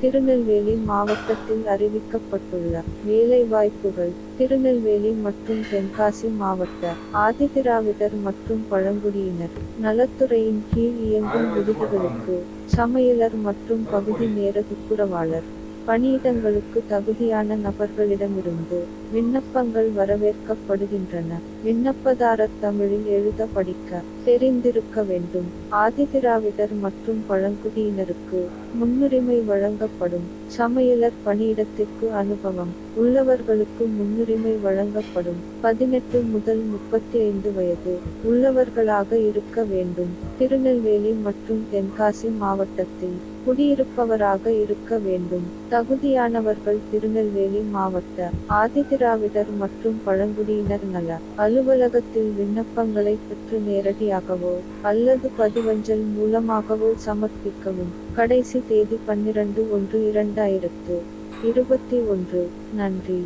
திருநெல்வேலி மாவட்டத்தில் அறிவிக்கப்பட்டுள்ள வேலைவாய்ப்புகள் திருநெல்வேலி மற்றும் தென்காசி மாவட்ட ஆதிதிராவிடர் மற்றும் பழங்குடியினர் நலத்துறையின் கீழ் இயங்கும் விடுதிகளுக்கு சமையலர் மற்றும் பகுதி நேர துப்புரவாளர் பணியிடங்களுக்கு தகுதியான நபர்களிடமிருந்து விண்ணப்பங்கள் வரவேற்கப்படுகின்றன. விண்ணப்பதாரர் தமிழில் எழுத படிக்க தெரிந்திருக்க வேண்டும். ஆதிதிராவிடர் மற்றும் பழங்குடியினருக்கு முன்னுரிமை வழங்கப்படும். சமையலர் பணியிடத்திற்கு அனுபவம். உள்ளவர்களுக்கு முன்னுரிமை வழங்கப்படும். பதினெட்டு முதல் முப்பத்தி ஐந்து வயது உள்ளவர்களாக இருக்க வேண்டும். திருநெல்வேலி மற்றும் தென்காசி மாவட்டத்தில் குடியிருப்பவராக இருக்க வேண்டும். தகுதியானவர்கள் திருநெல்வேலி மாவட்ட ஆதிதிராவிடர் மற்றும் பழங்குடியினர் நல அலுவலகத்தில் விண்ணப்பங்களை பெற்று நேரடியாகவோ அல்லது பதிவஞ்சல் மூலமாகவோ சமர்ப்பிக்கவும். கடைசி தேதி பன்னிரண்டு ஒன்று இரண்டாயிரத்து இருபத்தி ஒன்று. நன்றி.